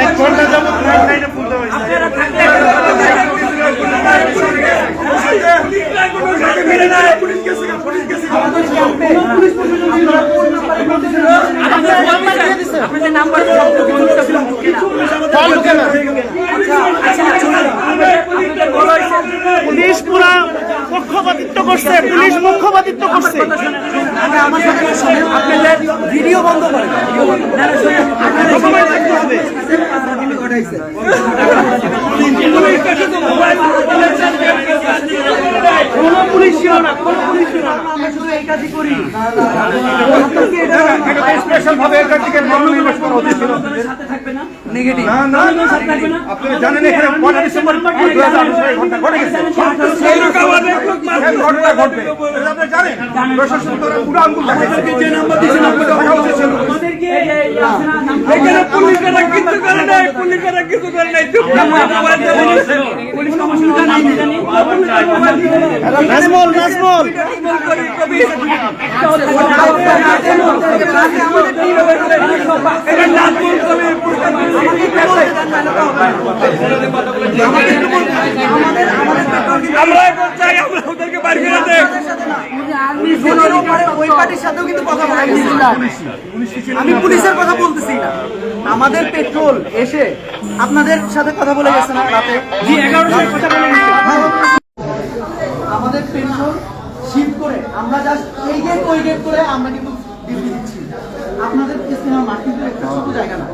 এক ঘণ্টা পুলিশ লাইনে পুলিশ হয়েছে আপনাদের নাম্বার পুলিশ পুরা পক্ষপাতিত্ব করছে পুলিশ পক্ষপাতিত্ব করছে আমার সাথে শোনেন, আপনাদের ভিডিও বন্ধ করেন ভিডিও বন্ধ না, না, শোনেন, আপনাদের সবাই থাকতে হবে কোনো পুলিশ ছিল না কোনো পুলিশ ছিল না আমরা শুধু এই কাজই করি স্পেশাল ভাবে এটার দিকে মনোনিবেশ করা উচিত ছিল নেগেটিভ না না আপনারা জানেন এখানে পনেরো ডিসেম্বর ঘটনা ঘটবে এটা জানেন প্রশাসন পুরো আঙ্গুল দেখাইছে যে নাম্বার দিয়েছে নাম্বার দেখা উচিত ছিল। এখানে পুলিশেরা কিছু করে নাই পুলিশেরা কিছু করে নাই। চুপ নাজমুল নাজমুল আমরা এখন চাই আমরা ওদেরকে বলতেছি না আমি পুলিশের কথা বলতেছি না। আমাদের পেট্রোল এসে আপনাদের সাথে কথা বলে গেছে না রাতে? আমাদের পেট্রোল শিফট করে আমরা জাস্ট এই গেট ওই গেট করে আমরা কিন্তু ডিউটি দিচ্ছি। আপনাদের ইস্তেমার মাঠ কিন্তু একটা ছোট জায়গা না।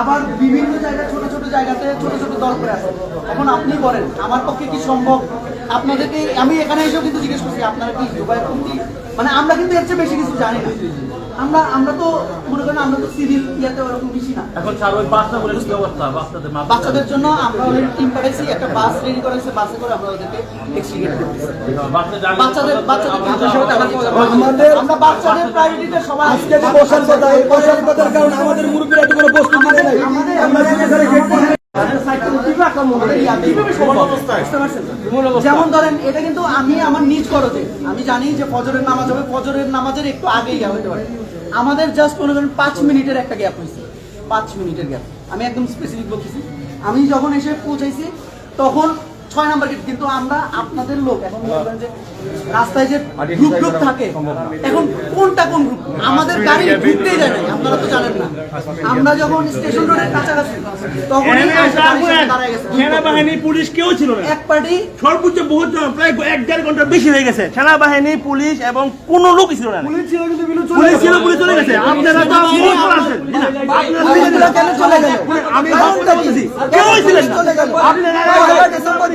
আবার বিভিন্ন জায়গায় ছোট ছোট জায়গাতে ছোট ছোট দল করে আছে এখন আপনি বলেন আমার পক্ষে কি সম্ভব? আপনাদেরকে আমি এখানে এসেও কিন্তু জিজ্ঞেস করছি আপনারা কি মানে আমরা কিন্তু এর চেয়ে বেশি কিছু জানি না। আমরা আমরা তো মনে করেন আমরা তো সিভিল ইয়াতে ওরকম বেশি না। এখন স্যার ওই কি অবস্থা বাচ্চাদের মা বাচ্চাদের জন্য আমরা টিম পাঠাইছি একটা বাস রেডি করা হয়েছে বাসে করে আমরা ওদেরকে করতেছি। বাচ্চাদের বাচ্চাদের আমরা বাচ্চাদের প্রায়োরিটিতে সবাই আজকে বসার কথা এই বসার কথার কারণে আমাদের মুরব্বীরা তো কোনো প্রস্তুতি নেই আমরা যেখানে গেট করে যেমন ধরেন এটা কিন্তু আমি আমার নিজ করতে আমি জানি যে ফজরের নামাজ হবে ফজরের নামাজের একটু আগেই গ্যাপ হতে পারে। আমাদের জাস্ট মনে করেন পাঁচ মিনিটের একটা গ্যাপ হয়েছে। পাঁচ মিনিটের গ্যাপ আমি একদম স্পেসিফিক বলতেছি। আমি যখন এসে পৌঁছাইছি তখন ছয় নাম্বার গেট কিন্তু আমরা আপনাদের লোক এখন যে রাস্তায় যে গ্রুপ গ্রুপ থাকে এখন কোনটা কোন গ্রুপ? আমাদের গাড়ি ঢুকতেই যায় নাই আপনারা তো জানেন না। আমরা যখন স্টেশন রোডের কাছাকাছি তখন সেনাবাহিনী পুলিশ কেউ ছিল না। এক পার্টি সর্বোচ্চ বহুত প্রায় এক দেড় ঘণ্টা বেশি হয়ে গেছে। সেনাবাহিনী পুলিশ এবং কোন লোক ছিল না। পুলিশ ছিল পুলিশ চলে গেছে। আপনারা তো বহুত জন আছেন। পুলিশগুলো কেন চলে গেল আমি কেউ ছিলেন না। চলে গেল আপনারা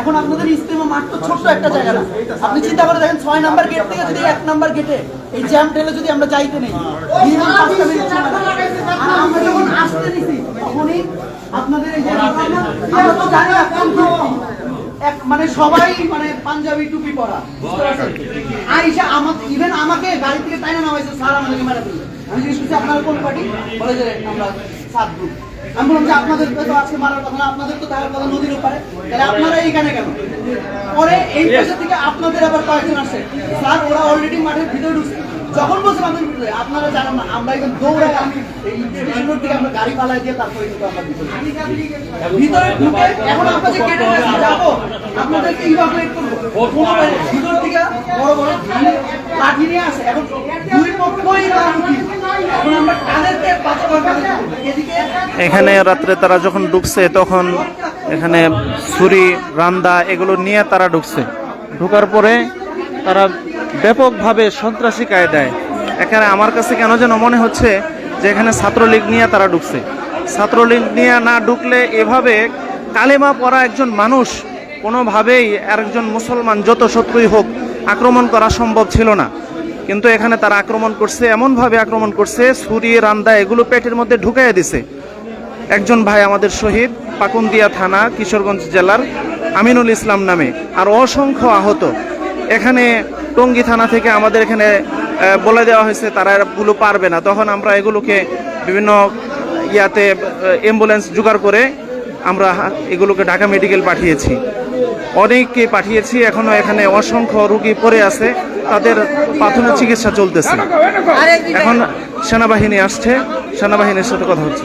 এখন আপনাদের ইস্তেমা মাঠ তো ছোট্ট একটা জায়গা না। আপনি চিন্তা করে দেখেন, ছয় নাম্বার গেট থেকে যদি এক নাম্বার গেটে এই জ্যাম ঠেলে যদি আমরা যাইতে নেই মানে সবাই মানে পাঞ্জাবি টুপি পরা আইসা আমাকে ইভেন আমাকে গাড়ি থেকে তাই না নামাইছে, স্যার আমাদেরকে আমি জিজ্ঞেস করছি, আপনারা কোন পার্টি বলে যে আমরা সাত গ্রুপ আমি বললাম যে আপনাদের তো আজকে মারার কথা না আপনাদের তো থাকার কথা নদীর ওপারে। তাহলে আপনারা এইখানে কেন? পরে এই পয়সা থেকে আপনাদের আবার কয়েকজন আসে স্যার ওরা অলরেডি মাঠের ভিতরে ঢুকছে। যখন আপনারা আমরা একদম দৌড়াই, আমি গাড়ি পালাই দিয়ে তারপরে কিন্তু আমরা ভিতরে ঢুকে এখন যাব। আপনাদেরকে ইভাকুয়েট করব। ভিতর থেকে বড় বড় লাঠি নিয়ে আসে। এখন দুই পক্ষই লাঠি এখন এখানে রাত্রে তারা যখন ঢুকছে, তখন এখানে ছুরি, রান্দা এগুলো নিয়ে তারা ঢুকছে। ঢুকার পরে তারা ব্যাপকভাবে সন্ত্রাসী কায়দায়। এখানে আমার কাছে কেন যেন মনে হচ্ছে যে এখানে ছাত্রলীগ নিয়ে তারা ঢুকছে। ছাত্রলীগ নিয়ে না ঢুকলে এভাবে কালেমা পড়া একজন মানুষ কোনোভাবেই একজন মুসলমান যত শত্রুই হোক আক্রমণ করা সম্ভব ছিল না। কিন্তু এখানে তারা আক্রমণ করছে, এমনভাবে আক্রমণ করছে, ছুরি রান্দা এগুলো পেটের মধ্যে ঢুকাইয়া দিছে। একজন ভাই আমাদের শহীদ, পাকুন্দিয়া থানা, কিশোরগঞ্জ জেলার আমিনুল ইসলাম নামে, আর অসংখ্য আহত। এখানে টঙ্গী থানা থেকে আমাদের এখানে বলে দেওয়া হয়েছে তারা এগুলো পারবে না। তখন আমরা এগুলোকে বিভিন্ন ইয়াতে অ্যাম্বুলেন্স জোগাড় করে আমরা এগুলোকে ঢাকা মেডিকেল পাঠিয়েছি। অনেককে পাঠিয়েছি, এখনও এখানে অসংখ্য রুগী পড়ে আছে, তাদের প্রাথমিক চিকিৎসা চলতেছে। এখন সেনাবাহিনী আসছে, সেনাবাহিনীর সাথে কথা হচ্ছে।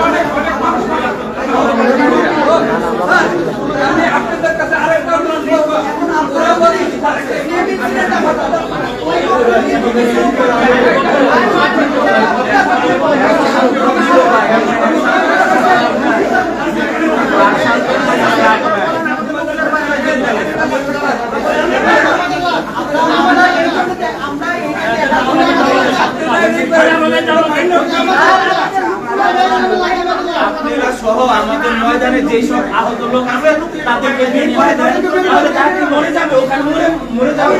সহ আমাদের ময়দানে যেই সব আহত লোক আছে তাদেরকে মরে যাবে ওখানে মরে যাবে।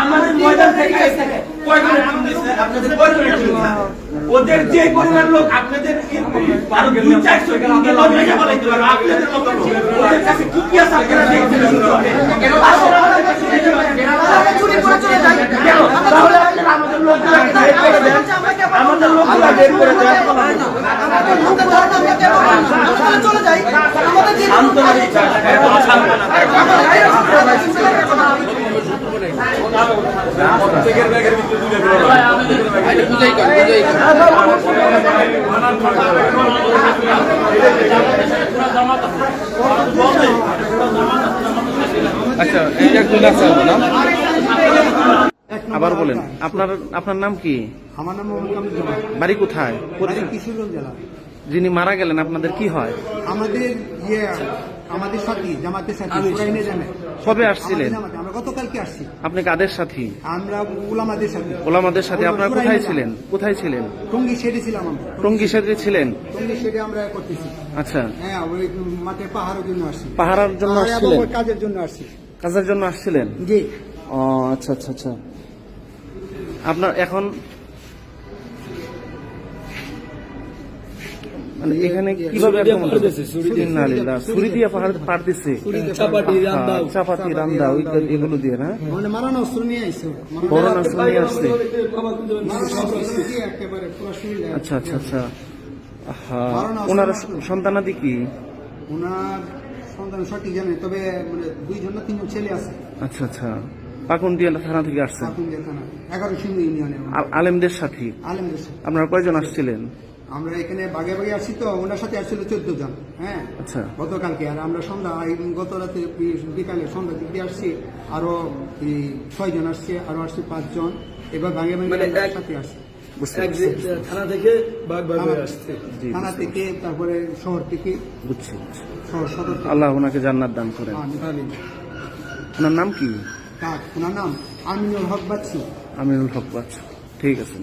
আমাদের ময়দান থেকে এসে কয়জনের টিম দিচ্ছে? আপনাদের কয়জনের টিম ওদের যে পরিমাণ লোক আপনাদের আরও দুই চারশো টিম দিয়ে লোক ভেঙে আপনাদের মতো লোক। ওদের কাছে কি কি আছে আপনারা দেখছেন শুনতে হবে। আসলে আমাদের কেন? তাহলে আমাদের। আমাদের বের করে আমাদের চলে যাই আমাদের যে সান্ত্বনা দিচ্ছে সান্ত্বনা আচ্ছা আবার বলেন আপনার আপনার নাম কি? আমার নাম বাড়ি কোথায়? কিশোরগঞ্জ জেলা। যিনি মারা গেলেন আপনাদের কি হয়? আমাদের ইয়ে আমাদের সাথী জামাতের সাথী জানে কবে আসছিলেন? আমরা গতকালকে আসছি। আপনি কাদের সাথী? আমরা সাথে। ওলামাদের সাথে। আপনারা কোথায় ছিলেন? কোথায় ছিলেন? টঙ্গি শেডে ছিলাম আমরা। টঙ্গী সাথে ছিলেন? টঙ্গি শেডে আমরা করতেছি। আচ্ছা। হ্যাঁ ওই মাঠে পাহাড়ের জন্য আসছি। পাহারার জন্য আসছিলেন? কাজের জন্য আসছি। কাজের জন্য আসছিলেন? জি। ও আচ্ছা আচ্ছা আচ্ছা। আপনার এখন মানে এখানে কীভাবে। ছুরি দিয়ে পাহাড় দিচ্ছে চাপাতি রান্দা এগুলো দিয়ে না? মানে মারানো অস্ত্র নিয়ে নিয়ে আসছে? আচ্ছা আচ্ছা আচ্ছা। ওনার সন্তানাদি কি? ওনার সন্তান সঠিক জানে তবে মানে দুইজন না তিনজন ছেলে আছে। আচ্ছা আচ্ছা। পাকুন্দিয়া থানা থেকে আসছেন? এগারো ইউনিয়নে আলেমদের সাথে? আলমদের সাথে। আপনারা কয়জন আসছিলেন? আমরা এখানে বাগে বাগে আসছি তো ওনার সাথে আসছিল চোদ্দ জন হ্যাঁ? আচ্ছা। গতকালকে আর আমরা সন্ধ্যা গত রাতে বিকালে সন্ধ্যা দিকে আসছি আরও এই ছয় জন আসছে আরও আসছে পাঁচজন এবার ভাগে ভাগে আমরা সাথে আসছি। বুঝতে পারছি থানা থেকে থানা থেকে তারপরে শহর থেকে। বুঝছি আল্লাহ ওনাকে জান্নাত দান করেন। আমিন, আমিন। ওনার নাম কি? ওনার নাম আমিনুল হক বাচ্চু। আমিনুল হক বাচ্চা। ঠিক আছে।